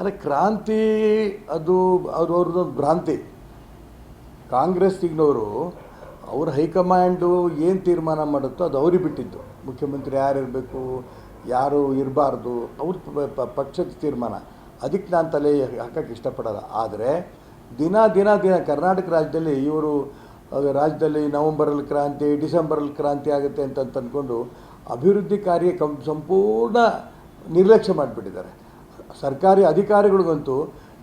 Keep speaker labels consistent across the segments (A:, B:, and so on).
A: ಅಲ್ಲ ಕ್ರಾಂತಿ ಅದು ಅದು ಅವ್ರದ್ದೊಂದು ಭ್ರಾಂತಿ. ಕಾಂಗ್ರೆಸ್ಸಿಗ್ನವರು ಅವ್ರ ಹೈಕಮಾಂಡು ಏನು ತೀರ್ಮಾನ ಮಾಡುತ್ತೋ ಅದು ಅವ್ರಿಗೆ ಬಿಟ್ಟಿದ್ದು. ಮುಖ್ಯಮಂತ್ರಿ ಯಾರು ಇರಬೇಕು, ಯಾರು ಇರಬಾರ್ದು, ಅವ್ರ ಪಕ್ಷದ ತೀರ್ಮಾನ. ಅದಕ್ಕೆ ನಾನು ತಲೆ ಹಾಕಕ್ಕೆ ಇಷ್ಟಪಡಲ್ಲ. ಆದರೆ ದಿನ ದಿನ ದಿನ ಕರ್ನಾಟಕ ರಾಜ್ಯದಲ್ಲಿ ಇವರು ರಾಜ್ಯದಲ್ಲಿ ನವಂಬರಲ್ಲಿ ಕ್ರಾಂತಿ, ಡಿಸೆಂಬರಲ್ಲಿ ಕ್ರಾಂತಿ ಆಗುತ್ತೆ ಅಂತ ಅಂದ್ಕೊಂಡು ಅಭಿವೃದ್ಧಿ ಕಾರ್ಯ ಕಂ, ಸಂಪೂರ್ಣ ನಿರ್ಲಕ್ಷ್ಯ ಮಾಡಿಬಿಟ್ಟಿದ್ದಾರೆ. ಸರ್ಕಾರಿ ಅಧಿಕಾರಿಗಳಿಗಂತೂ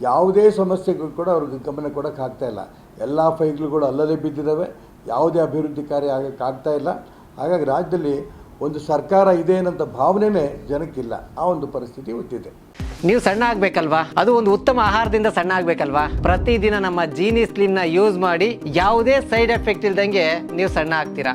A: ಯಾವುದೇ ಸಮಸ್ಯೆಗಳು ಕೂಡ ಅವ್ರಿಗೆ ಗಮನ ಕೊಡೋಕ್ಕಾಗ್ತಾ ಇಲ್ಲ. ಎಲ್ಲ ಫೈಲ್ಗಳು ಅಲ್ಲಲ್ಲೇ ಬಿದ್ದಿದ್ದಾವೆ ಯಾವುದೇ ಅಭಿವೃದ್ಧಿ ಕಾರ್ಯ ಆಗಕ್ಕೆ ಆಗ್ತಾ ಇಲ್ಲ. ಹಾಗಾಗಿ ರಾಜ್ಯದಲ್ಲಿ ಒಂದು ಸರ್ಕಾರ ಇದೆ ಅನ್ನೋಂಥ ಭಾವನೆನೇ ಜನಕ್ಕಿಲ್ಲ. ಆ ಒಂದು ಪರಿಸ್ಥಿತಿ ಹುಟ್ಟಿದೆ.
B: ನೀವು ಸಣ್ಣ ಆಗ್ಬೇಕಲ್ವಾ? ಅದು ಒಂದು ಉತ್ತಮ ಆಹಾರದಿಂದ ಸಣ್ಣ ಆಗ್ಬೇಕಲ್ವಾ? ಪ್ರತಿದಿನ ನಮ್ಮ ಜೀನಿ ಸ್ಲಿಮ್ನ ಯೂಸ್ ಮಾಡಿ ಯಾವುದೇ ಸೈಡ್ ಎಫೆಕ್ಟ್ ಇಲ್ದಂಗೆ ನೀವು ಸಣ್ಣ ಆಗ್ತೀರಾ?